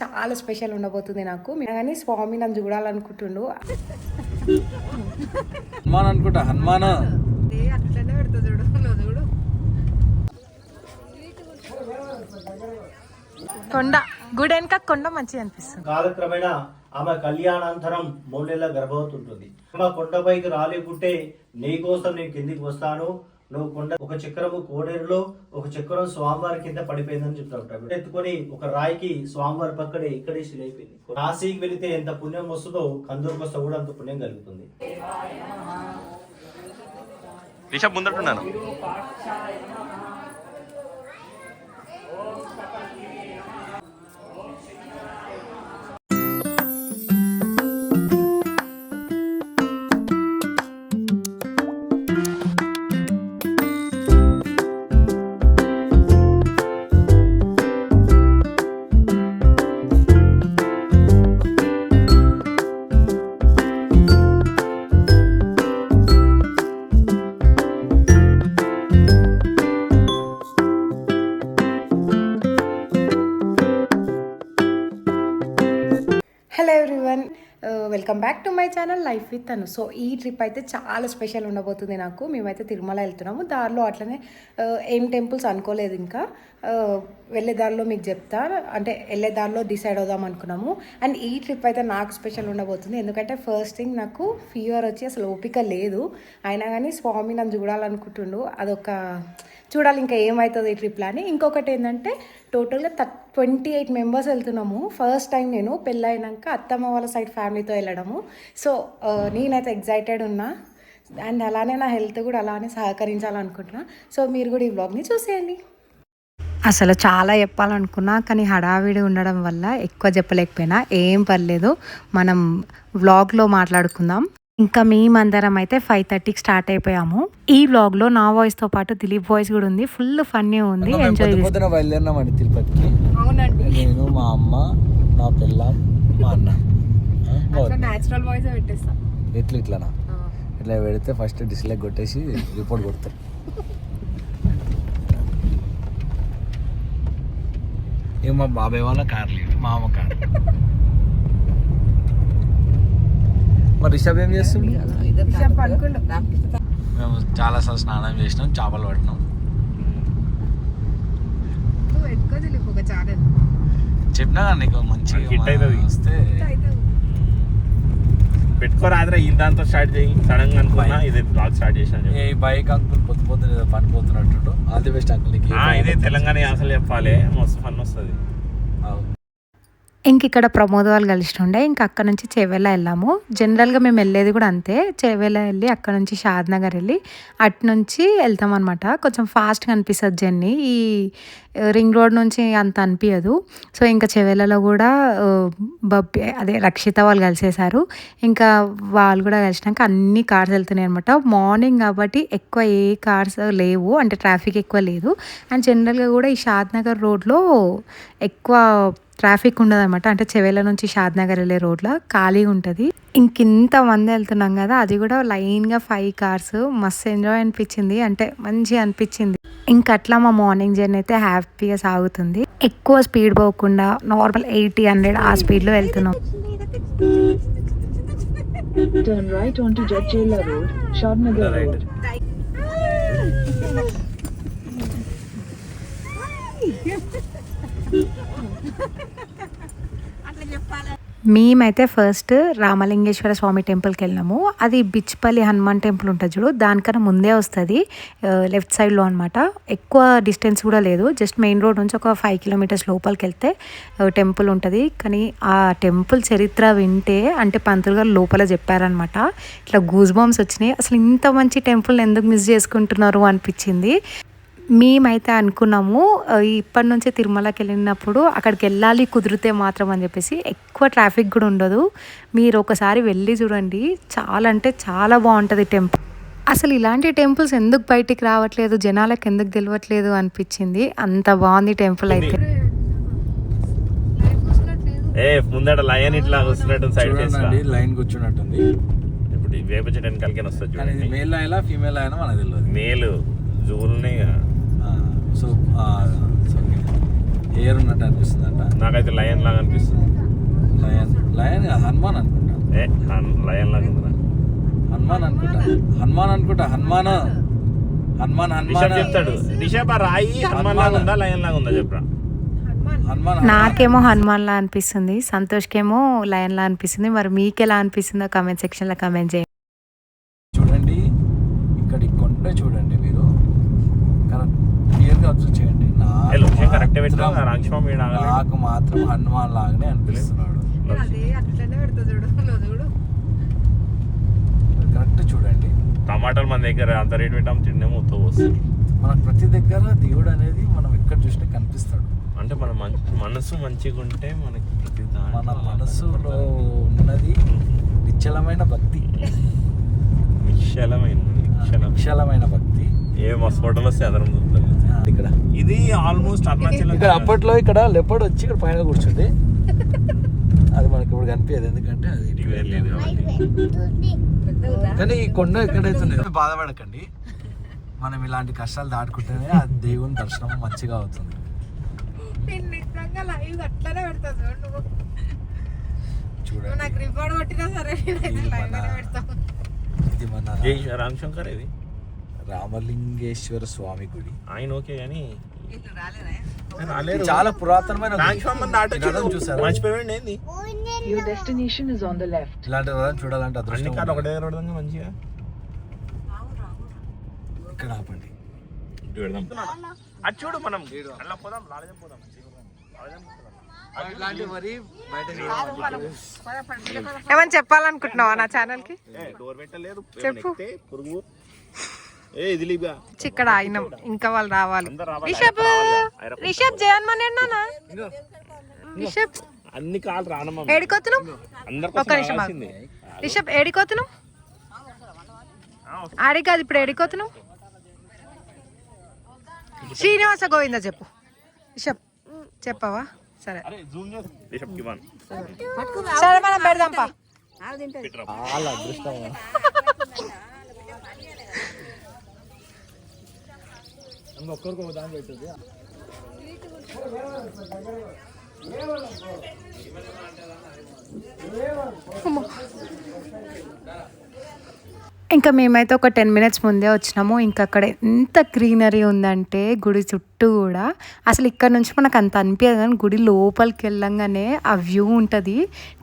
చాలా స్పెషల్ ఉండబోతుంది నాకు. కానీ స్వామి నన్ను చూడాలనుకుంటుండు. హనుమాన్ అనుకుంటా హనుమాన్. కొండ గుడి వెనక కొండ మంచిగా అనిపిస్తుంది. కాలక్రమేణా ఆమె కళ్యాణాంతరం మూడు నెలల గర్భవతి ఉంటుంది. ఆమె కొండపైకి రాలేకుంటే నీ కోసం నేను కిందికి వస్తాను. నువ్వు కొండ ఒక చక్రము కోడేరులో ఒక చక్రం స్వామివారి కింద పడిపోయిందని చెప్తాడు ఎత్తుకొని ఒక రాయికి స్వామివారి పక్కనే ఇక్కడే శిలైపోయింది. కాశీకి వెళితే ఎంత పుణ్యం వస్తుందో కందూరుకు వస్తే కూడా అంత పుణ్యం కలుగుతుంది. Rishab ముందట్టున్నాను back to my channel life with Anu so ఈ ట్రిప్ అయితే చాలా స్పెషల్ ఉండబోతుంది నాకు. మేమైతే తిరుమల వెళ్తున్నాము. దారిలో అట్లనే ఏం టెంపుల్స్ అనుకోలేదు ఇంకా. వెళ్ళే దారిలో మీకు చెప్తా. అంటే వెళ్ళే దారిలో డిసైడ్ అవుదాం అనుకున్నాము. అండ్ ఈ ట్రిప్ అయితే నాకు స్పెషల్ ఉండబోతుంది. ఎందుకంటే ఫస్ట్ థింగ్ నాకు ఫీవర్ వచ్చి అసలు ఓపిక లేదు. అయినా కానీ స్వామి నన్ను చూడాలనుకుంటుండు. అదొక చూడాలి ఇంకా ఏమవుతుంది ఈ ట్రిప్లో అని. ఇంకొకటి ఏంటంటే టోటల్గా థర్ ట్వంటీ ఎయిట్ మెంబర్స్ వెళ్తున్నాము. ఫస్ట్ టైం నేను పెళ్ళైనాక అత్తమ్మ వాళ్ళ సైడ్ ఫ్యామిలీతో వెళ్ళడము. సో నేనైతే ఎగ్జైటెడ్ ఉన్నా. అండ్ అలానే నా హెల్త్ కూడా అలానే సహకరించాలనుకుంటున్నా. సో మీరు కూడా ఈ బ్లాగ్ని చూసేయండి. అసలు చాలా చెప్పాలనుకున్నా కానీ హడావిడి ఉండడం వల్ల ఎక్కువ చెప్పలేకపోయినా. ఏం పర్లేదు. మనం వ్లాగ్లో మాట్లాడుకుందాం. ఇంకా మేమందరం అయితే ఫైవ్ థర్టీకి స్టార్ట్ అయిపోయాము. ఈ వ్లాగ్లో నా వాయిస్తో పాటు దిలీప్ వాయిస్ కూడా ఉంది. ఫుల్ ఫన్నీ ఉంది. ఎంజాయ్ పొద్దు పొద్దున బయలుదేరినామండి తిరుపతికి. అవునండి. నేను మా అమ్మ నా పిల్ల మా అన్న. న్యాచురల్ వాయిస్ పెట్టేస్తాం. ఇట్లా ఇట్లానా? ఇట్లా పెడితే ఫస్ట్ డిస్లైక్ కొట్టేసి రిపోర్ట్ కొడతారు. ఏం మా బాబాయ్ వాళ్ళ కార్ లేదు. మా అమ్మ కార్ మరి రిషబ్ ఏం చేస్తుంది? మేము చాలా సార్లు స్నానం చేసినాం చేపలు పట్టినాం. చెప్పినా నీకు మంచి హిట్ అవుతుంది. వస్తే. పెట్టుకోరాదురా ఈ దాంతో స్టార్ట్ చేయి. సడన్గా అనుకున్నా ఇది బ్లాగ్ స్టార్ట్ చేశాను ఏ బైక్ అంకుల్ పొద్దు పొద్దున ఏదో పనిపోతున్నట్టు ఆల్ ది బెస్ట్ అంకుల్ ఇదే తెలంగాణ అసలు చెప్పాలి. మస్తు ఫన్ వస్తుంది. అవును. ఇంక ఇక్కడ ప్రమోద్ వాళ్ళు కలిసినుండే ఇంక అక్కడ నుంచి చెవెల వెళ్ళాము. జనరల్గా మేము వెళ్ళేది కూడా అంతే. చెవెల వెళ్ళి అక్కడ నుంచి షాద్ నగర్ వెళ్ళి అటు నుంచి వెళ్తాం అనమాట కొంచెం ఫాస్ట్గా అనిపిస్తుంది జర్నీ. ఈ రింగ్ రోడ్ నుంచి అంత అనిపించదు సో ఇంకా చెవెలలో కూడా బబ్బి అదే రక్షిత వాళ్ళు కలిసేశారు. ఇంకా వాళ్ళు కూడా కలిసినాక అన్ని కార్స్ వెళ్తున్నాయి అనమాట మార్నింగ్ కాబట్టి ఎక్కువ ఏ కార్స్ లేవు. అంటే ట్రాఫిక్ ఎక్కువ లేదు. అండ్ జనరల్గా కూడా ఈ షాద్ నగర్ రోడ్లో ఎక్కువ ట్రాఫిక్ ఉండదన్నమాట అంటే చెవేల నుంచి షాద్ నగర్ వెళ్ళే రోడ్లో ఖాళీగా ఉంటుంది. ఇంకింత మంది వెళ్తున్నాం కదా అది కూడా లైన్గా ఫైవ్ కార్స్. మస్తు ఎంజాయ్ అనిపించింది. అంటే మంచిగా అనిపించింది. ఇంక అట్లా మా మార్నింగ్ జర్నీ అయితే హ్యాపీగా సాగుతుంది. ఎక్కువ స్పీడ్ పోకుండా నార్మల్ ఎయిటీ హండ్రెడ్ ఆ స్పీడ్లో వెళ్తున్నాం. Turn right onto Jadchela Road, Shodnagar Road. మేమైతే ఫస్ట్ రామలింగేశ్వర స్వామి టెంపుల్కి వెళ్ళినాము. అది బిచ్పల్లి హనుమాన్ టెంపుల్ ఉంటుంది చూడు దానికన్నా ముందే వస్తుంది. లెఫ్ట్ సైడ్లో అనమాట ఎక్కువ డిస్టెన్స్ కూడా లేదు. జస్ట్ మెయిన్ రోడ్ నుంచి ఒక ఫైవ్ కిలోమీటర్స్ లోపలికి వెళ్తే టెంపుల్ ఉంటుంది. కానీ ఆ టెంపుల్ చరిత్ర వింటే అంటే పంతులు గారు లోపల చెప్పారనమాట ఇట్లా గూజ్ బాంబ్స్ వచ్చినాయి. అసలు ఇంత మంచి టెంపుల్ ఎందుకు మిస్ చేసుకుంటున్నారు అనిపించింది. మేమైతే అనుకున్నాము ఇప్పటి నుంచి తిరుమలకి వెళ్ళినప్పుడు అక్కడికి వెళ్ళాలి కుదిరితే మాత్రం అని చెప్పేసి. ఎక్కువ ట్రాఫిక్ కూడా ఉండదు. మీరు ఒకసారి వెళ్ళి చూడండి. చాలా అంటే చాలా బాగుంటుంది టెంపుల్. అసలు ఇలాంటి టెంపుల్స్ ఎందుకు బయటికి రావట్లేదు? జనాలకు ఎందుకు తెలియట్లేదు అనిపించింది. అంత బాగుంది టెంపుల్ అయితే. ఏ ముందట లయన్ ఇట్లా వస్తున్నట్టు సైడ్ ఫేస్ చూడండి లైన్ కూర్చున్నట్టుంది. ఇప్పుడు ఈ వేప చెట్టు వెనకాలకి వస్తుంది కానీ ఇది చూడండి. మేల్ అయినా ఫీమేల్ అయినా మనకు తెలియదు మేలు జూలునే సో ఏర్ ఉన్నట్టు అనిపిస్తుంది అంట నాకైతే లయన్ లాగా అనిపిస్తుంది. లయన్ లయన్ హనుమాన్ అనుకుంటా. ఏ లయన్ లాగా హనుమాన్ అనుకుంటా. హనుమాన్ అనుకుంటా హనుమాన్ హనుమాన్ హనుమాన్. చెప్తాడు. రిషబ్ రాయి హనుమాన్ లాగా ఉందా లయన్ లాగా ఉందా చెప్పరా. హనుమాన్ నాకేమో హనుమాన్ లా అనిపిస్తుంది. సంతోష్కేమో లయన్ లా అనిపిస్తుంది. మరి మీకు ఎలా అనిపిస్తుందో కామెంట్ సెక్షన్లో కామెంట్ చేయండి. చూడండి ఇక్కడ కొండ చూడండి. అబ్జర్వ్ చేయండి. నాకు మాత్రం- హనుమాన్ లాగానే అనిపిస్తున్నాడు. కరెక్ట్ చూడండి. టమాటాలు మన దగ్గర అంత రేట్ పెట్టాము తిండేమో వస్తుంది. మనకు ప్రతి దగ్గర దేవుడు అనేది మనం ఎక్కడ చూసినా కనిపిస్తాడు. అంటే మన మంచి మనసు మంచిగా ఉంటే మనకి ప్రతి మన మనసులో ఉన్నది నిశ్చలమైన భక్తి. నిశ్చలమైన నిశ్చలం నిశ్చలమైన భక్తి. ఏ మస్తు ఫోటోలు వస్తే అదరం చూపుతుంది ఇక్కడ. ఇది ఆల్మోస్ట్ అరుణాచల్ ఇక్కడ అప్పట్లో ఇక్కడ లెపర్డ్ వచ్చి ఇక్కడ పైన కూర్చుంది. అది మనకి ఇప్పుడు కనిపించదు ఎందుకంటే అది. కానీ ఈ కొండ ఎక్కడైతే బాధపడకండి. మనం ఇలాంటి కష్టాలు దాటుకుంటేనే ఆ దేవుని దర్శనం మంచిగా అవుతుంది. అట్లనే పెడతా నువ్వు. చూడండి. నాకు రిపోర్ట్ కొట్టినా సరే ఇది మన ఇది మన జై రామశంకర్ ఇది? రామలింగేశ్వర స్వామి గుడి. ఆయన ఓకే కానీ చాలా పురాతనమైన చూసారా? మర్చిపోయండి ఏంది? Left. ఇలాంటి రథం చూడాలంటే అదృష్టం. ఒకటే మంచిగా. ఇక్కడ ఆపండి. అది చూడు మనం. అలా పోదాం లాలజం పోదాం. ఏమని చెప్పాలనుకుంటున్నావా నా ఛానల్కి? చెప్పు. పురుగు. ఏ ఇది లీబా ఇక్కడ అయినాం ఇంకా వాళ్ళు రావాలి. రిషబ్. రిషబ్ జగన్మోహన్ నాన్న రిషబ్. అన్ని రానమ్మ. ఏడికొత్తున్నాం? అందరి ఒక్క నిమిషం రిషబ్ ఏడికొత్తున్నాం? ఆడి కాదు ఇప్పుడు ఏడికొత్తున్నాం? శ్రీనివాస గోవింద చెప్పు. రిషబ్ చెప్పవా? సరే. సరే మనం పెడదాంపా ఒక్కరికి ఒక దాని పెట్టింది. ఇంకా మేమైతే ఒక టెన్ మినిట్స్ ముందే వచ్చినాము. ఇంకా అక్కడ ఎంత గ్రీనరీ ఉందంటే గుడి చుట్టూ కూడా అసలు ఇక్కడ నుంచి మనకు అంత అనిపించదు కానీ గుడి లోపలికి వెళ్ళంగానే ఆ వ్యూ ఉంటుంది.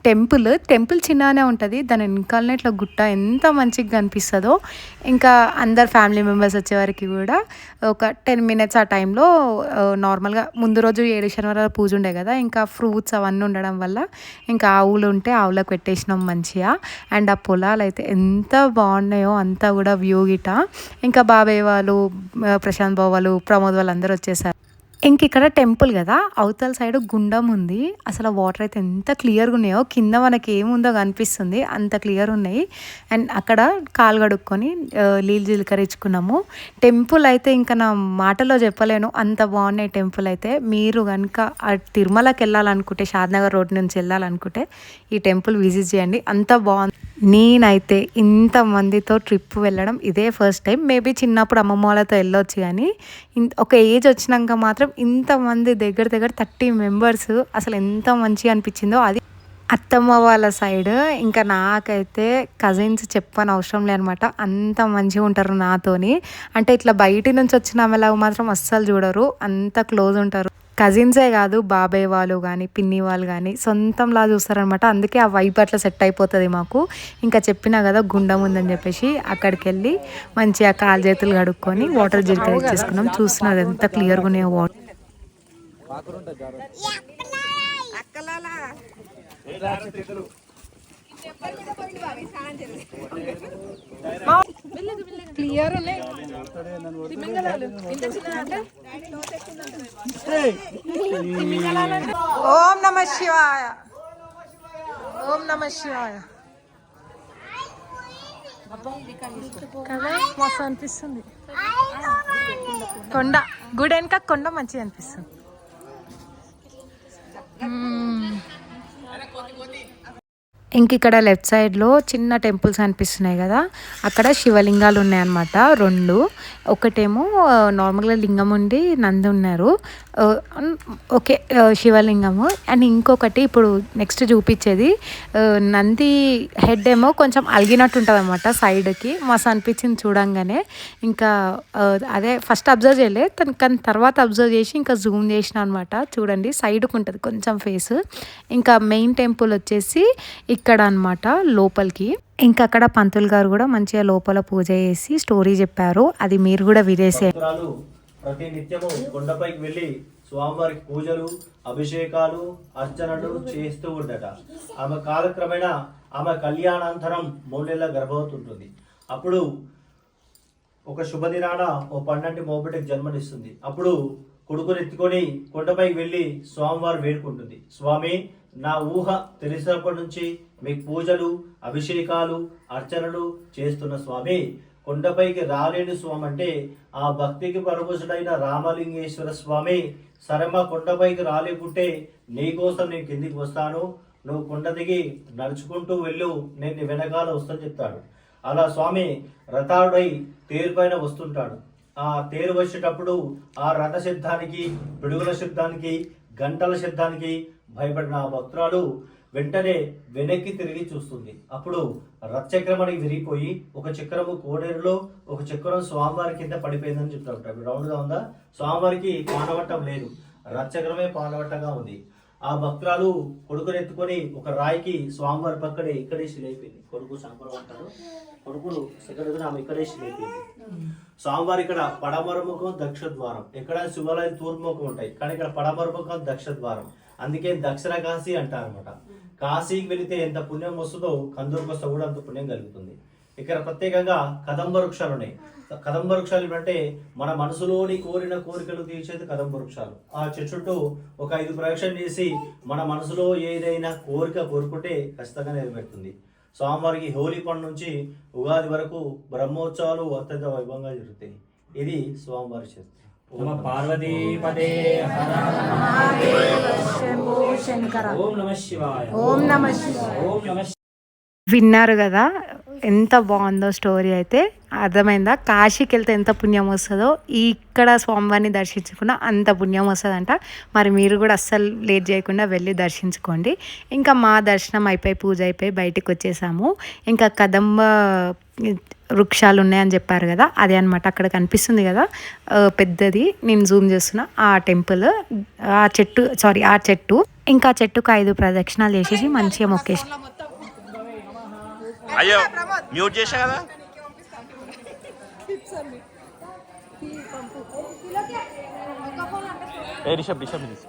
టెంపుల్ టెంపుల్ చిన్నగానే ఉంటుంది. దాని వెనకాలనే ఇట్లా గుట్ట ఎంత మంచిగా కనిపిస్తుందో. ఇంకా అందరు ఫ్యామిలీ మెంబర్స్ వచ్చేవారికి కూడా ఒక టెన్ మినిట్స్ ఆ టైంలో నార్మల్గా ముందు రోజు ఏడు శనివారాల పూజ ఉండే కదా ఇంకా ఫ్రూట్స్ అవన్నీ ఉండడం వల్ల ఇంకా ఆవులు ఉంటే ఆవులకు పెట్టేసినాం మంచిగా. అండ్ ఆ పొలాలు అయితే ఎంత బాగున్నాయో అంతా కూడా వ్యూ గిట ఇంకా బాబాయ్ వాళ్ళు ప్రశాంత్ బాబు వాళ్ళు ప్రమోద్ వాళ్ళు అందరూ వచ్చేసారు ఇంక ఇక్కడ టెంపుల్ కదా అవతల సైడ్ గుండం ఉంది. అసలు వాటర్ అయితే ఎంత క్లియర్గా ఉన్నాయో కింద మనకి ఏముందో కనిపిస్తుంది అంత క్లియర్ ఉన్నాయి. అండ్ అక్కడ కాలు కడుక్కొని ఆ, నీళ్ళు జీలకరించుకున్నాము. టెంపుల్ అయితే ఇంకా నా మాటలో చెప్పలేను అంత బాగున్నాయి టెంపుల్ అయితే. మీరు కనుక ఆ తిరుమలకి వెళ్ళాలనుకుంటే షాద్నగర్ రోడ్ నుంచి వెళ్ళాలనుకుంటే ఈ టెంపుల్ విజిట్ చేయండి. అంత బాగుంది. నేనైతే ఇంతమందితో ట్రిప్ వెళ్ళడం ఇదే ఫస్ట్ టైం. మేబీ చిన్నప్పుడు అమ్మమ్మ వాళ్ళతో వెళ్ళొచ్చు కానీ ఒక ఏజ్ వచ్చినాక మాత్రం ఇంతమంది దగ్గర దగ్గర థర్టీ మెంబర్స్ అసలు ఎంత మంచిగా అనిపించిందో అది. అత్తమ్మ వాళ్ళ సైడ్ ఇంకా నాకైతే కజిన్స్ చెప్పని అవసరం లేనమాట అంత మంచిగా ఉంటారు నాతోని. అంటే ఇట్లా బయటి నుంచి వచ్చిన ఆమెలాగా మాత్రం అస్సలు చూడరు. అంత క్లోజ్ ఉంటారు. కజిన్సే కాదు బాబాయ్ వాళ్ళు కానీ పిన్ని వాళ్ళు కానీ సొంతంలా చూస్తారనమాట అందుకే ఆ వైబ్ అట్లా సెట్ అయిపోతుంది మాకు. ఇంకా చెప్పినా కదా గుండం ఉందని చెప్పేసి అక్కడికి వెళ్ళి మంచిగా కాలు చేతులు కడుక్కొని వాటర్ జీలకర్ర ఇచ్చేసుకున్నాం చూస్తున్నారు ఎంత క్లియర్గా ఉన్నాయో వాటర్ క్లియర్ ఉన్నాయి. ఓం నమ శివాయ. ఓం నమ శివాయ. కదా మస్తు అనిపిస్తుంది కొండ. గుడి వెనక కొండ మంచిగా అనిపిస్తుంది. ఇంక ఇక్కడ లెఫ్ట్ సైడ్లో చిన్న టెంపుల్స్ అనిపిస్తున్నాయి కదా అక్కడ శివలింగాలు ఉన్నాయన్నమాట రెండు. ఒకటేమో నార్మల్గా లింగం ఉండి నంది ఉన్నారు. ఓకే శివలింగము. అండ్ ఇంకొకటి ఇప్పుడు నెక్స్ట్ చూపించేది నంది హెడ్ ఏమో కొంచెం అలిగినట్టు ఉంటుంది అనమాట సైడ్కి. మస్తు అనిపించింది చూడంగానే. ఇంకా అదే ఫస్ట్ అబ్జర్వ్ చేయలే తను కానీ తర్వాత అబ్జర్వ్ చేసి ఇంకా జూమ్ చేసిన అనమాట చూడండి సైడ్కి ఉంటుంది కొంచెం ఫేస్. ఇంకా మెయిన్ టెంపుల్ వచ్చేసి ఇక్కడ అనమాట లోపలికి. ఇంకా అక్కడ పంతులు గారు కూడా మంచిగా లోపల పూజ చేసి స్టోరీ చెప్పారు. అది మీరు కూడా వినేసే ప్రతి నిత్యము కొండపైకి వెళ్ళి స్వామివారికి పూజలు అభిషేకాలు అర్చనలు చేస్తూ ఉండట. ఆమె కాలక్రమేణా ఆమె కళ్యాణాంతరం మూడు నెలల గర్భవతి ఉంటుంది అప్పుడు ఒక శుభదినాన ఓ పన్నెండు మోబిటికి జన్మనిస్తుంది. అప్పుడు కొడుకుని ఎత్తుకొని కొండపైకి వెళ్ళి స్వామివారు వేడుకుంటుంది. స్వామి నా ఊహ తెలిసినప్పటి నుంచి మీకు పూజలు అభిషేకాలు అర్చనలు చేస్తున్న స్వామి కొండపైకి రాలేని స్వామి అంటే ఆ భక్తికి పరవశుడైన రామలింగేశ్వర స్వామి సరమ కొండపైకి రాలేకుంటే నీకోసం నేను కిందికి వస్తాను. నువ్వు కొండ దిగి నడుచుకుంటూ వెళ్ళు. నేను వెనకాల వస్తాను చెప్తాడు. అలా స్వామి రథాడై తేరు పైన వస్తుంటాడు. ఆ తేరు వచ్చేటప్పుడు ఆ రథ శబ్దానికి పిడుగుల శబ్దానికి గంటల శబ్దానికి భయపడిన ఆ భక్తురాలు వెంటనే వెనక్కి తిరిగి చూస్తుంది. అప్పుడు రథచక్రం విరిగిపోయి ఒక చక్రము కోడేరులో ఒక చక్రం స్వామివారి కింద పడిపోయిందని చెప్తారు. ఇప్పుడు రౌండ్గా ఉందా? స్వామివారికి పానవట్టం లేదు. రథచక్రమే పానవట్టంగా ఉంది. ఆ భక్తురాలు కొడుకుని ఎత్తుకొని ఒక రాయికి స్వామివారి పక్కనే ఇక్కడేసి శిలైపోయింది కొడుకు సంపరం అంటారు కొడుకులు సెకండ్ ఆమె ఇక్కడే లేపింది. స్వామివారి ఇక్కడ పడమరముఖం దక్షద్వారం. దక్ష ద్వారం ఎక్కడ? శివాలయం తూర్పుముఖం ఉంటాయి. కానీ ఇక్కడ పడమరముఖం దక్షద్వారం. దక్ష ద్వారం అందుకే దక్షిణ కాశీ అంటారు అనమాట కాశీకి వెళితే ఎంత పుణ్యం వస్తుందో కందూరుకు వస్తే కూడా అంత పుణ్యం కలుగుతుంది. ఇక్కడ ప్రత్యేకంగా కదంబ వృక్షాలు ఉన్నాయి. కదంబ వృక్షాలు అంటే మన మనసులోని కోరిన కోరికలు తీర్చేది కదంబ వృక్షాలు. ఆ చెట్టు ఒక ఐదు ప్రవేశం చేసి మన మనసులో ఏదైనా కోరిక కోరుకుంటే ఖచ్చితంగా నెరవేరుతుంది. స్వామివారికి హోలీ పండు నుంచి ఉగాది వరకు బ్రహ్మోత్సవాలు అత్యంత వైభవంగా జరుగుతాయి. ఇది స్వామివారి చరిత్ర. నమ పార్వతీపదే ఓం నమ శివాయ ఓం నమ ఓం నమ విన్నారు కదా ఎంత బాగుందో స్టోరీ అయితే అర్థమైందా? కాశీకి వెళ్తే ఎంత పుణ్యం వస్తుందో ఇక్కడ స్వామివారిని దర్శించుకున్న అంత పుణ్యం వస్తుందంట. మరి మీరు కూడా అస్సలు లేట్ చేయకుండా వెళ్ళి దర్శించుకోండి. ఇంకా మా దర్శనం అయిపోయి పూజ అయిపోయి బయటికి వచ్చేసాము. ఇంకా కదంబ వృక్షాలు ఉన్నాయని చెప్పారు కదా అదే అనమాట అక్కడ కనిపిస్తుంది కదా. పెద్దది నేను జూమ్ చేస్తున్నా. ఆ టెంపుల్ ఆ చెట్టు సారీ ఆ చెట్టు. ఇంకా చెట్టుకు ఐదు ప్రదక్షిణాలు చేసేసి మంచిగా మొక్కేసి అయ్యో మ్యూట్ చేసా కదా? ఏ రిషబ్ రిషబ్ తీసు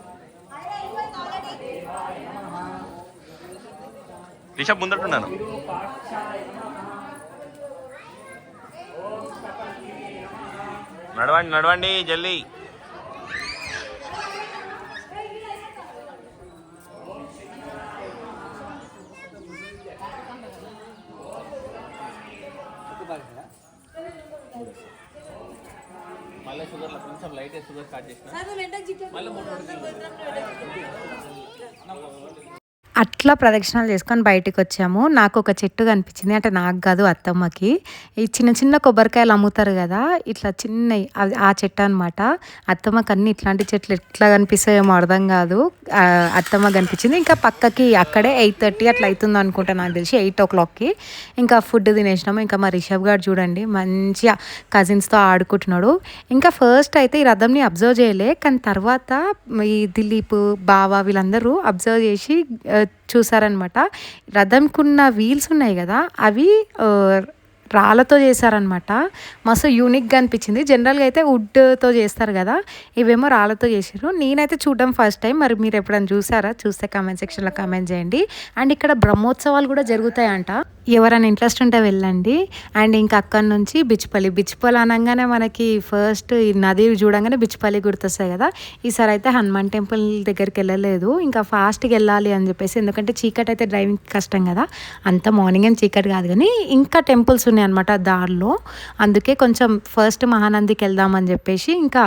రిషబ్ ముందట్టున్నాను నడవండి నడవండి జల్దీ అట్లా ప్రదక్షిణాలు చేసుకొని బయటికి వచ్చాము. నాకు ఒక చెట్టు కనిపించింది. అంటే నాకు కాదు అత్తమ్మకి. ఈ చిన్న చిన్న కొబ్బరికాయలు అమ్ముతారు కదా ఇట్లా చిన్నవి ఆ చెట్టు అనమాట అత్తమ్మకి అన్ని ఇట్లాంటి చెట్లు ఎట్లా కనిపిస్తాయేమో అర్థం కాదు. అత్తమ్మ కనిపించింది. ఇంకా పక్కకి అక్కడే ఎయిట్ థర్టీ అట్లా అవుతుంది అనుకుంటా నాకు తెలిసి ఎయిట్ ఓ క్లాక్కి. ఇంకా ఫుడ్ తినేసినాము. ఇంకా మా రిషబ్ గారు చూడండి మంచిగా కజిన్స్తో ఆడుకుంటున్నాడు. ఇంకా ఫస్ట్ అయితే ఈ రథంని అబ్జర్వ్ చేయలే. కానీ తర్వాత ఈ దిలీప్ బావ వీళ్ళందరూ అబ్జర్వ్ చేసి చూసారనమాట. రథంకున్న వీల్స్ ఉన్నాయి కదా అవి రాళ్ళతో చేశారనమాట. మస్తు యూనిక్గా అనిపించింది. జనరల్గా అయితే వుడ్తో చేస్తారు కదా ఇవేమో రాళ్ళతో చేసారు నేనైతే చూడడం ఫస్ట్ టైం మరి మీరు ఎప్పుడైనా చూసారా? చూస్తే కామెంట్ సెక్షన్లో కామెంట్ చేయండి. అండ్ ఇక్కడ బ్రహ్మోత్సవాలు కూడా జరుగుతాయంట. ఎవరైనా ఇంట్రెస్ట్ ఉంటే వెళ్ళండి. అండ్ ఇంకా అక్కడి నుంచి బిచ్పల్లి బిచ్పల్లి అనగానే మనకి ఫస్ట్ ఈ నది చూడంగానే బిచ్పల్లి గుర్తొస్తాయి కదా. ఈసారి అయితే హనుమాన్ టెంపుల్ దగ్గరికి వెళ్ళలేదు. ఇంకా ఫాస్ట్గా వెళ్ళాలి అని చెప్పేసి ఎందుకంటే చీకటి అయితే డ్రైవింగ్ కష్టం కదా. అంత మార్నింగ్ ఏం చీకటి కాదు కానీ ఇంకా టెంపుల్స్ ఉన్నాయి అనమాట దారిలో. అందుకే కొంచెం ఫస్ట్ మహానందికి వెళ్దామని చెప్పేసి ఇంకా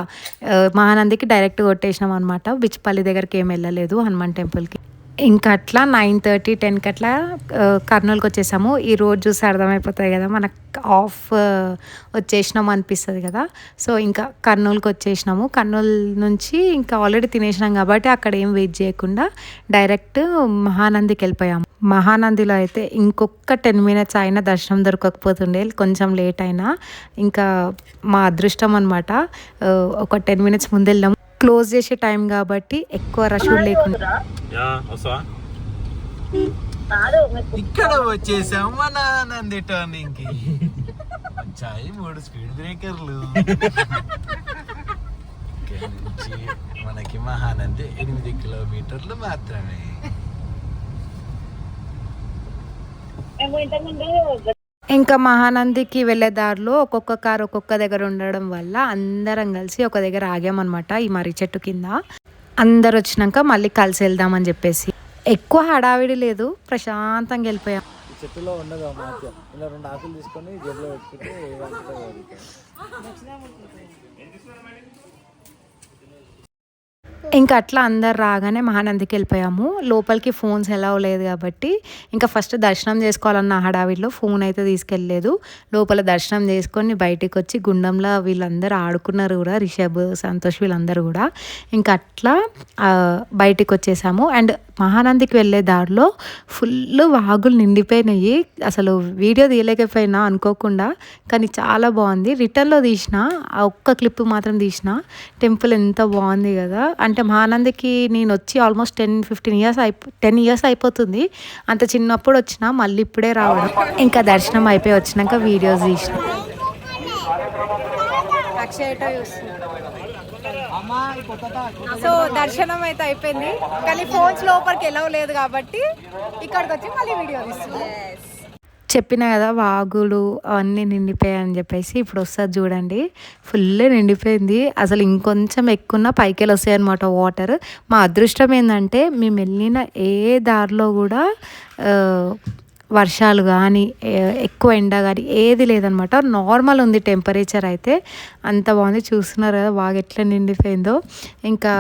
మహానందికి డైరెక్ట్ కొట్టేసినాం అనమాట బిచ్పల్లి దగ్గరికి ఏం వెళ్ళలేదు హనుమాన్ టెంపుల్కి. ఇంకా అట్లా నైన్ థర్టీ టెన్కి అట్లా కర్నూలుకి వచ్చేసాము ఈ రోజు చూసి అర్థమైపోతుంది కదా మనకు ఆఫ్ వచ్చేసినాము అనిపిస్తుంది కదా. సో ఇంకా కర్నూలుకి వచ్చేసినాము కర్నూలు నుంచి ఇంకా ఆల్రెడీ తినేసినాం కాబట్టి అక్కడ ఏం వెయిట్ చేయకుండా డైరెక్ట్ మహానందికి వెళ్ళిపోయాము మహానందిలో అయితే ఇంకొక టెన్ మినిట్స్ అయినా దర్శనం దొరకకపోతుండే కొంచెం లేట్ అయినా. ఇంకా మా అదృష్టం అనమాట ఒక టెన్ మినిట్స్ ముందు వెళ్ళాము క్లోజ్ చేసే టైం కాబట్టి ఎక్కువ రష్ లేకుండా. ఇక్కడ వచ్చేసాం మన నంది టర్నింగ్కి. వచ్చాయి మూడు స్పీడ్ బ్రేకర్లు మనకి మహానంది ఎనిమిది కిలోమీటర్లు మాత్రమే. ఇంకా మహానందికి వెళ్ళే దారిలో ఒక్కొక్క కారు ఒక్కొక్క దగ్గర ఉండడం వల్ల అందరం కలిసి ఒక దగ్గర ఆగామన్నమాట ఈ మర్రి చెట్టు కింద. అందరు వచ్చినాక మళ్ళీ కలిసి వెళ్దామని చెప్పేసి. ఎక్కువ హడావిడి లేదు ప్రశాంతంగా వెళ్ళిపోయాం. చెట్టులో ఉండదు ఇలా రెండు ఆకులు తీసుకొని జబ్బులో పెట్టుకుంటే ఇంకా అట్లా అందరు రాగానే మహానందికి వెళ్ళిపోయాము. లోపలికి ఫోన్స్ ఎలా లేదు కాబట్టి ఇంకా ఫస్ట్ దర్శనం చేసుకోవాలన్న హడావిడిలో ఫోన్ అయితే తీసుకెళ్ళలేదు. లోపల దర్శనం చేసుకొని బయటికి వచ్చి గుండంలో వీళ్ళందరూ ఆడుకున్నారు కూడా రిషబ్ సంతోష్ వీళ్ళందరూ కూడా. ఇంకా అట్లా బయటికి వచ్చేసాము. అండ్ మహానందికి వెళ్ళే దారిలో ఫుల్ వాగులు నిండిపోయినాయి. అసలు వీడియో తీయలేకపోయినా అనుకోకుండా కానీ చాలా బాగుంది. రిటర్న్లో తీసిన ఆ ఒక్క క్లిప్ మాత్రం తీసిన టెంపుల్ ఎంత బాగుంది కదా. అంటే మహానందికి నేను వచ్చి ఆల్మోస్ట్ టెన్ ఫిఫ్టీన్ ఇయర్స్ అయిపో టెన్ ఇయర్స్ అయిపోతుంది. అంత చిన్నప్పుడు వచ్చిన మళ్ళీ ఇప్పుడే రావడం. ఇంకా దర్శనం అయిపోయి వచ్చినాక వీడియోస్ తీసిన. సో దర్శనం అయితే అయిపోయింది. కానీ ఫోన్స్ లోపలికి ఎలా లేదు కాబట్టి ఇక్కడికి వచ్చి మళ్ళీ వీడియో చెప్పిన కదా వాగులు అవన్నీ నిండిపోయాయని చెప్పేసి ఇప్పుడు వస్తుంది చూడండి. ఫుల్ నిండిపోయింది. అసలు ఇంకొంచెం ఎక్కువ పైకి వెళ్ళి వస్తాయి అనమాట వాటర్ మా అదృష్టం ఏంటంటే మేము వెళ్ళిన ఏ దారిలో కూడా వర్షాలు కానీ ఎక్కువ ఎండ కానీ ఏది లేదనమాట. నార్మల్ ఉంది టెంపరేచర్ అయితే. అంత బాగుంది. చూస్తున్నారు కదా బాగా ఎట్లా నిండిపోయిందో. ఇంకా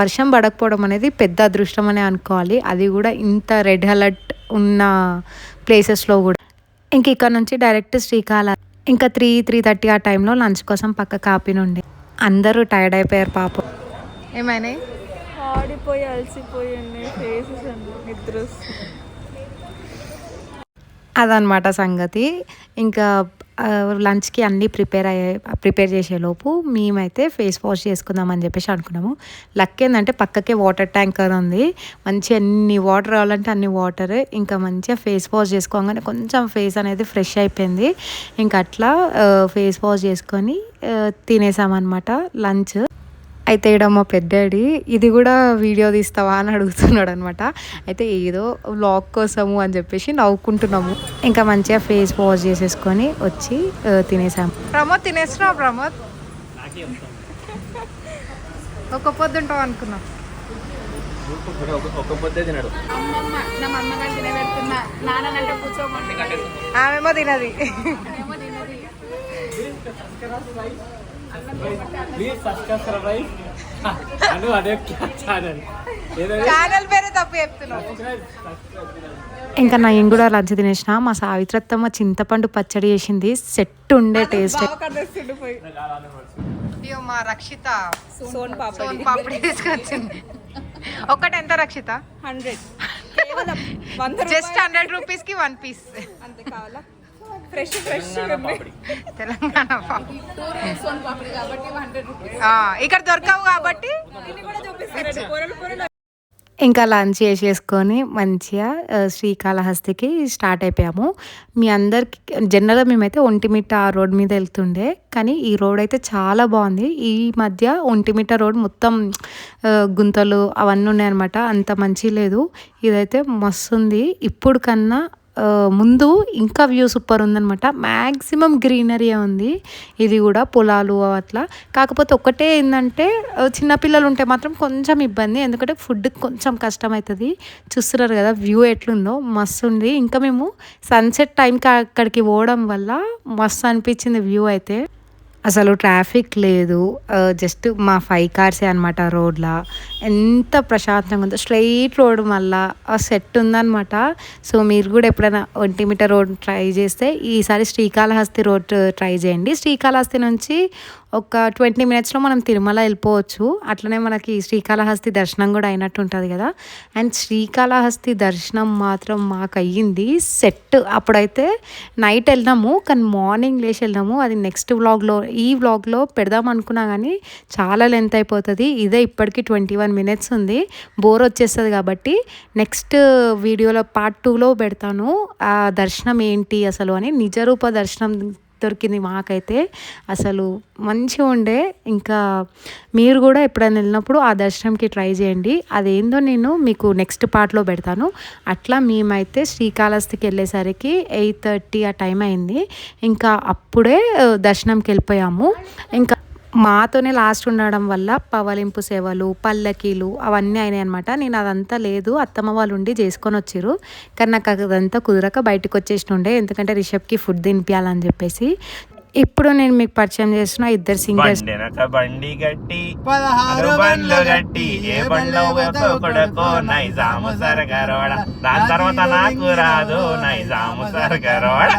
వర్షం పడకపోవడం అనేది పెద్ద అదృష్టం అనే అనుకోవాలి. అది కూడా ఇంత రెడ్ అలర్ట్ ఉన్న ప్లేసెస్లో కూడా. ఇంక ఇక్కడ నుంచి డైరెక్ట్ శ్రీకాళ ఇంకా త్రీ త్రీ థర్టీ ఆ టైంలో లంచ్ కోసం పక్క కాపీ నుండి. అందరూ టైర్డ్ అయిపోయారు పాపం. ఏమైనా ఆడిపోయి అలసిపోయి ఫేసెస్ నిద్ర వస్తుంది. అదనమాట సంగతి. ఇంకా లంచ్కి అన్నీ ప్రిపేర్ అయ్యే ప్రిపేర్ చేసేలోపు మేమైతే ఫేస్ వాష్ చేసుకుందామని చెప్పేసి అనుకున్నాము. లక్ ఏంటంటే పక్కకే వాటర్ ట్యాంకర్ ఉంది. మంచి అన్ని వాటర్ కావాలంటే అన్ని వాటర్. ఇంకా మంచిగా ఫేస్ వాష్ చేసుకోగానే కొంచెం ఫేస్ అనేది ఫ్రెష్ అయిపోయింది. ఇంకా అట్లా ఫేస్ వాష్ చేసుకొని తినేసామన్నమాట లంచ్. అయితే ఈడ మా పెద్దాడి ఇది కూడా వీడియో తీస్తావా? అని అడుగుతున్నాడు అనమాట అయితే ఏదో వ్లాగ్ కోసము అని చెప్పేసి నవ్వుకుంటున్నాము. ఇంకా మంచిగా ఫేస్ వాష్ చేసేసుకొని వచ్చి తినేసాము ప్రమోద్ తినేస్తున్నావు ప్రమోద్? ఒక పొద్దు ఉంటావు అనుకున్నా. ఒక పొద్దే తినడు ఆమెమో తినది ఛానల్. పేరే తప్పు చెప్తున్నావు. ఇంకా నేను కూడా లంచ్ తినేసిన. మా సావిత్రత్తమ్మ చింతపండు పచ్చడి చేసింది. సెట్ ఉండే టేస్ట్ అయ్యో మా రక్షిత సోన్ పాపడి. సోన్ పాపడి తీసుకొచ్చింది. ఒక్కటి ఎంత రక్షిత? హండ్రెడ్. జస్ట్ హండ్రెడ్ రూపీస్కి వన్ పీస్ అంతే కావాలా? ఫ్రెష్ ఫ్రెష్ తెలంగాణ ఇక్కడ దొరకవు కాబట్టి. ఇంకా లంచ్ చేసేసుకొని మంచిగా శ్రీకాళహస్తికి స్టార్ట్ అయిపోయాము. మీ అందరికి జనరల్గా మేమైతే ఒంటిమిట్ట ఆ రోడ్ మీద వెళ్తుండే కానీ ఈ రోడ్ అయితే చాలా బాగుంది. ఈ మధ్య ఒంటిమిట్ట రోడ్ మొత్తం గుంతలు అవన్నీ ఉన్నాయన్నమాట. అంత మంచి లేదు. ఇదైతే మస్తు ఉంది. ఇప్పుడు కన్నా ముందు ఇంకా వ్యూ సూపర్ ఉందనమాట మ్యాక్సిమం గ్రీనరీ ఉంది. ఇది కూడా పొలాలు అట్లా. కాకపోతే ఒకటే ఏంటంటే చిన్నపిల్లలు ఉంటే మాత్రం కొంచెం ఇబ్బంది. ఎందుకంటే ఫుడ్ కొంచెం కష్టం అవుతుంది చూస్తున్నారు కదా వ్యూ ఎట్లుందో. మస్తు ఉంది. ఇంకా మేము సన్సెట్ టైంకి అక్కడికి పోవడం వల్ల మస్తు అనిపించింది వ్యూ అయితే. అసలు ట్రాఫిక్ లేదు. జస్ట్ మా ఫైవ్ కార్సే అనమాట రోడ్లో. ఎంత ప్రశాంతంగా ఉందో. స్ట్రైట్ రోడ్ మళ్ళా ఆ సెట్ ఉందన్నమాట. సో మీరు కూడా ఎప్పుడైనా ఒంటిమిట రోడ్ ట్రై చేస్తే ఈసారి శ్రీకాళహస్తి రోడ్ ట్రై చేయండి. శ్రీకాళహస్తి నుంచి ఒక ట్వంటీ మినిట్స్లో మనం తిరుమల వెళ్ళిపోవచ్చు. అట్లనే మనకి శ్రీకాళహస్తి దర్శనం కూడా అయినట్టు ఉంటుంది కదా. అండ్ శ్రీకాళహస్తి దర్శనం మాత్రం మాకు అయ్యింది. సెట్ అప్పుడైతే నైట్ వెళ్ళినాము కానీ మార్నింగ్ లేచి వెళ్ళినాము అది నెక్స్ట్ వ్లాగ్లో ఈ వ్లాగ్లో పెడదాం అనుకున్నా కానీ చాలా లెంత్ అయిపోతుంది. ఇదే ఇప్పటికి ట్వంటీ వన్ మినిట్స్ ఉంది. బోర్ వచ్చేస్తుంది కాబట్టి నెక్స్ట్ వీడియోలో పార్ట్ టూలో పెడతాను. ఆ దర్శనం ఏంటి అసలు అని నిజరూప దర్శనం దొరికింది మాకైతే. అసలు మంచిగా ఉండే. ఇంకా మీరు కూడా ఎప్పుడైనా వెళ్ళినప్పుడు ఆ దర్శనంకి ట్రై చేయండి. అదేందో నేను మీకు నెక్స్ట్ పార్ట్లో పెడతాను. అట్లా మేమైతే శ్రీకాళహస్తికి వెళ్ళేసరికి ఎయిట్ థర్టీ ఆ టైం అయింది. ఇంకా అప్పుడే దర్శనంకి వెళ్ళిపోయాము. ఇంకా మాతోనే లాస్ట్ ఉండడం వల్ల పవలింపు సేవలు పల్లకీలు అవన్నీ అయినాయి అనమాట నేను అదంతా లేదు. అత్తమ్మ వాళ్ళు ఉండి చేసుకొని వచ్చారు కానీ నాకు అదంతా కుదరక బయటకు వచ్చేసినుండే. ఎందుకంటే రిషబ్కి ఫుడ్ తినిపించాలని చెప్పేసి. ఇప్పుడు నేను మీకు పరిచయం చేస్తున్న ఇద్దరు సింగర్స్. బండెనక బండి గట్టి పదహారు బండ్లు గట్టి ఏ బండ్లో కొడుకో నైజాము సరగరోడ దాని తర్వాత నాకు రాదు నైజాము సరగరోడ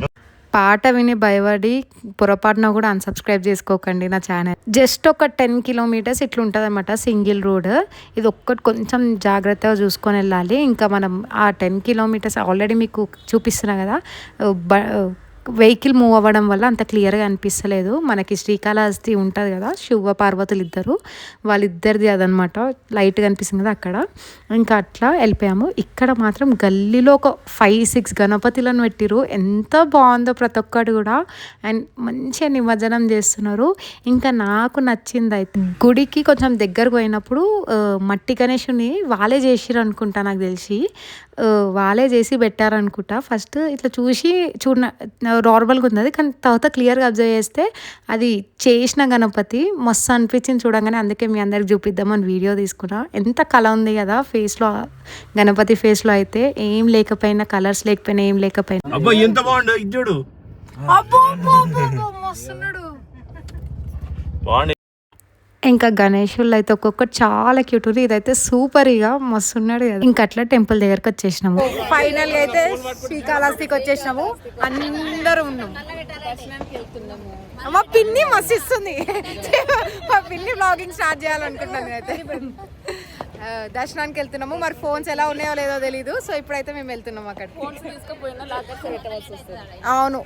పాట విని భయపడి పొరపాటున కూడా అన్సబ్స్క్రైబ్ చేసుకోకండి నా ఛానల్ జస్ట్ ఒక టెన్ కిలోమీటర్స్ ఇట్లా ఉంటుంది అనమాట సింగిల్ రోడ్. ఇది ఒక్కటి కొంచెం జాగ్రత్తగా చూసుకొని వెళ్ళాలి. ఇంకా మనం ఆ టెన్ కిలోమీటర్స్ ఆల్రెడీ మీకు చూపిస్తున్నా కదా బ వెహికల్ మూవ్ అవ్వడం వల్ల అంత క్లియర్గా అనిపిస్తలేదు. మనకి శ్రీకాళహస్తి ఉంటుంది కదా శివ పార్వతులు ఇద్దరు వాళ్ళిద్దరిది అదనమాట లైట్గా అనిపిస్తుంది కదా అక్కడ. ఇంకా అట్లా వెళ్ళిపోయాము. ఇక్కడ మాత్రం గల్లీలో ఒక ఫైవ్ సిక్స్ గణపతులను పెట్టిరు ఎంత బాగుందో ప్రతి ఒక్కటి కూడా. అండ్ మంచిగా నిమజ్జనం చేస్తున్నారు. ఇంకా నాకు నచ్చింది అయితే గుడికి కొంచెం దగ్గరకు పోయినప్పుడు మట్టి గణేషుని వాళ్ళే చేసిరు అనుకుంటా నాకు తెలిసి. వాళ్ళే చేసి పెట్టారనుకుంటా. ఫస్ట్ ఇట్లా చూసి చూడ నార్మల్గా ఉంది కానీ తర్వాత క్లియర్గా అబ్జర్వ్ చేస్తే అది చేసిన గణపతి మస్తు అనిపించింది చూడంగానే. అందుకే మీ అందరికి చూపిద్దామని వీడియో తీసుకున్నా. ఎంత కళ ఉంది కదా ఫేస్లో గణపతి ఫేస్లో అయితే. ఏం లేకపోయినా కలర్స్ లేకపోయినా ఏం లేకపోయినా. అబ్బా ఎంత బాగుండు. ఇంకా గణేషుల్లో అయితే ఒక్కొక్కటి చాలా క్యూట్ ఉంది ఇదైతే సూపర్ ఇక. మస్తు ఉన్నాడు కదా. ఇంకా అట్లా టెంపుల్ దగ్గరకు వచ్చేసినాము. ఫైనల్గా అయితే శ్రీకాళహస్తికి వచ్చేసినాము. అందరూ ఉన్నాం. మా పిన్ని మస్తు ఇస్తుంది మా పిన్ని బ్లాగింగ్ స్టార్ట్ చేయాలనుకుంటున్నాను నేనైతే. ఆ, దర్శనానికి వెళ్తున్నాము. మరి ఫోన్స్ ఎలా ఉన్నాయో లేదో తెలీదు. సో ఇప్పుడైతే మేము వెళ్తున్నాం అక్కడ అవును.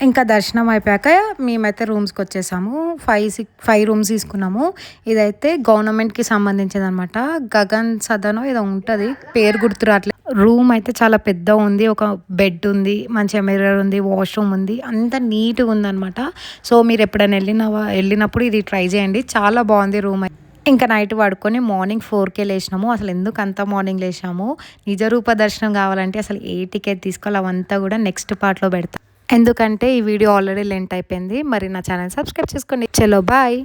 ఇంకా దర్శనం అయిపోయాక మేమైతే రూమ్స్కి వచ్చేసాము. ఫైవ్ సిక్స్ ఫైవ్ రూమ్స్ తీసుకున్నాము. ఇదైతే గవర్నమెంట్కి సంబంధించింది అనమాట గగన్ సదనో ఏదో ఉంటుంది. పేరు గుర్తు రావట్లేదు రూమ్ అయితే చాలా పెద్ద ఉంది. ఒక బెడ్ ఉంది మంచిగా మిర్రర్ ఉంది వాష్రూమ్ ఉంది. అంత నీట్గా ఉందన్నమాట. సో మీరు ఎప్పుడైనా వెళ్ళిన వెళ్ళినప్పుడు ఇది ట్రై చేయండి. చాలా బాగుంది రూమ్ ఇంకా నైట్ పడుకొని మార్నింగ్ ఫోర్కే లేచినాము. అసలు ఎందుకు అంత మార్నింగ్ లేచినాము నిజరూప దర్శనం కావాలంటే అసలు ఏ టికెట్ తీసుకోవాలి? అవంతా కూడా నెక్స్ట్ పార్ట్లో పెడతాం. ఎందుకంటే ఈ వీడియో ఆల్రెడీ లెంట్ అయిపోయింది. మరి నా ఛానల్ సబ్స్క్రైబ్ చేసుకోండి. చలో బాయ్.